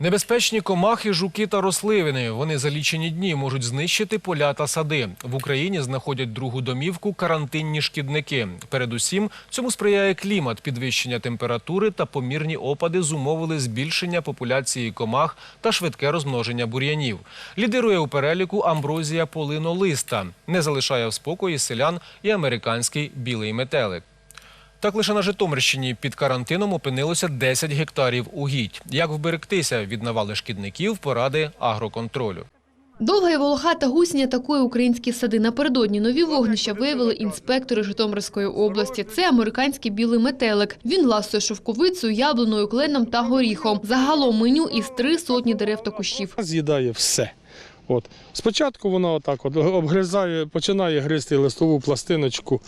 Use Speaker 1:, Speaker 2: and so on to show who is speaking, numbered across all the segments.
Speaker 1: Небезпечні комахи, жуки та рослини. Вони за лічені дні можуть знищити поля та сади. В Україні знаходять другу домівку карантинні шкідники. Передусім, цьому сприяє клімат. Підвищення температури та помірні опади зумовили збільшення популяції комах та швидке розмноження бур'янів. Лідирує у переліку амброзія полинолиста. Не залишає в спокої селян і американський білий метелик. Так лише на Житомирщині під карантином опинилося 10 гектарів угідь. Як вберегтися від навали шкідників, поради агроконтролю.
Speaker 2: Довга і волохата гусінь атакує українські сади. Напередодні нові вогнища виявили інспектори Житомирської області. Це американський білий метелик. Він ласує шовковицею, яблуною, кленом та горіхом. Загалом меню із три сотні дерев та кущів.
Speaker 3: з'їдає все. От. Спочатку вона отак от обгризає, починає гризти листову пластиночку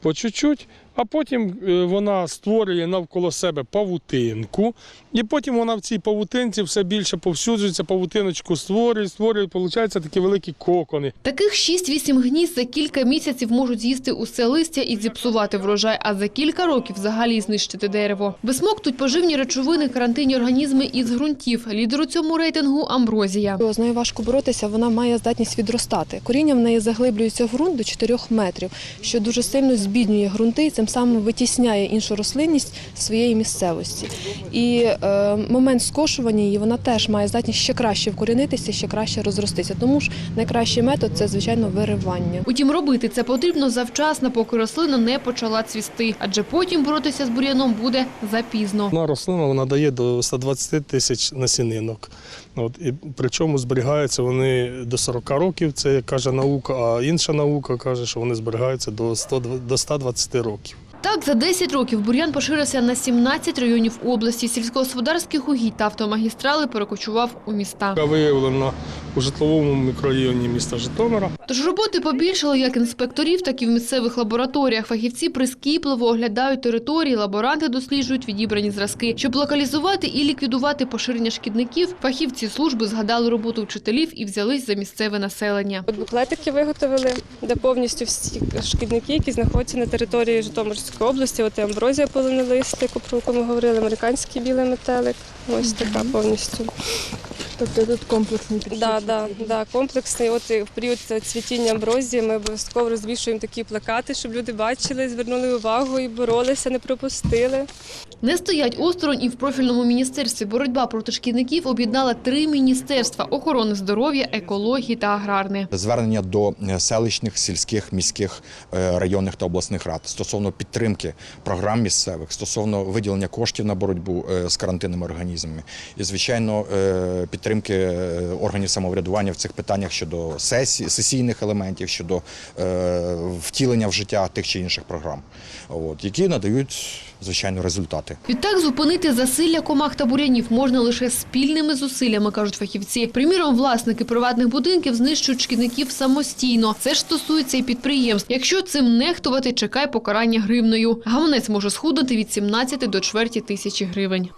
Speaker 3: по чуть-чуть, а потім е, вона створює навколо себе павутинку, і потім вона в цій павутинці все більше повсюджується, павутиночку створює, створює, виходить такі великі кокони.
Speaker 2: Таких 6-8 гнізд за кілька місяців можуть з'їсти усе листя і зіпсувати врожай, а за кілька років взагалі знищити дерево. Висмоктують поживні речовини, карантинні організми із ґрунтів. Лідер у цьому рейтингу – амброзія.
Speaker 4: З нею важко боротися, вона має здатність відростати. Коріння в неї заглиблюється в ґрунт до 4 метрів, що дуже сильно збіднює ґрунти і цим самим витісняє іншу рослинність з своєї місцевості. І е, момент скошування її вона теж має здатність ще краще вкорінитися, ще краще розростися. Тому ж найкращий метод це звичайно виривання.
Speaker 2: Утім, робити це потрібно завчасно, поки рослина не почала цвісти, адже потім боротися з бур'яном буде запізно.
Speaker 3: Одна рослина вона дає до 120 тисяч насінинок. От, і причому зберігаються вони до 40 років, це каже наука, а інша наука каже, що вони зберігаються до 100, до 120 років.
Speaker 2: Так, за 10 років бур'ян поширився на 17 районів області. Сільськогосподарських угідь та автомагістрали перекочував у міста.
Speaker 3: Яка виявлена у житловому мікрорайоні міста Житомира.
Speaker 2: Тож роботи побільшало як інспекторів, так і в місцевих лабораторіях. Фахівці прискіпливо оглядають території, лаборанти досліджують відібрані зразки. Щоб локалізувати і ліквідувати поширення шкідників, фахівці служби згадали роботу вчителів і взялись за місцеве населення.
Speaker 5: Буклетики виготовили, де повністю всі шкідники, які знаходяться на території Житомирської області. От і амброзія полонелистик, про яку ми говорили, американський білий метелик. Ось така повністю.
Speaker 4: Тобто тут комплексний
Speaker 5: Да, да, да, комплексний. От в період цвітіння амброзії ми обов'язково розвішуємо такі плакати, щоб люди бачили, звернули увагу і боролися, не пропустили.
Speaker 2: Не стоять осторонь і в профільному міністерстві. Боротьба проти шкідників об'єднала три міністерства – охорони здоров'я, екології та аграрне.
Speaker 6: звернення до е, селищних, сільських, міських, е, районних та обласних рад стосовно підтримки програм місцевих, стосовно виділення коштів на боротьбу е, з карантинними організмами і, звичайно, підтримки органів самоврядування в цих питаннях щодо сесій, сесійних елементів, щодо втілення в життя тих чи інших програм, от, які надають, звичайно, результати.
Speaker 2: Відтак зупинити засилля комах та бурянів можна лише спільними зусиллями, кажуть фахівці. Приміром, власники приватних будинків знищують шкідників самостійно. Це ж стосується і підприємств. Якщо цим нехтувати, чекай покарання гривною. Гаманець може схуднути від 17 до чверті тисячі гривень.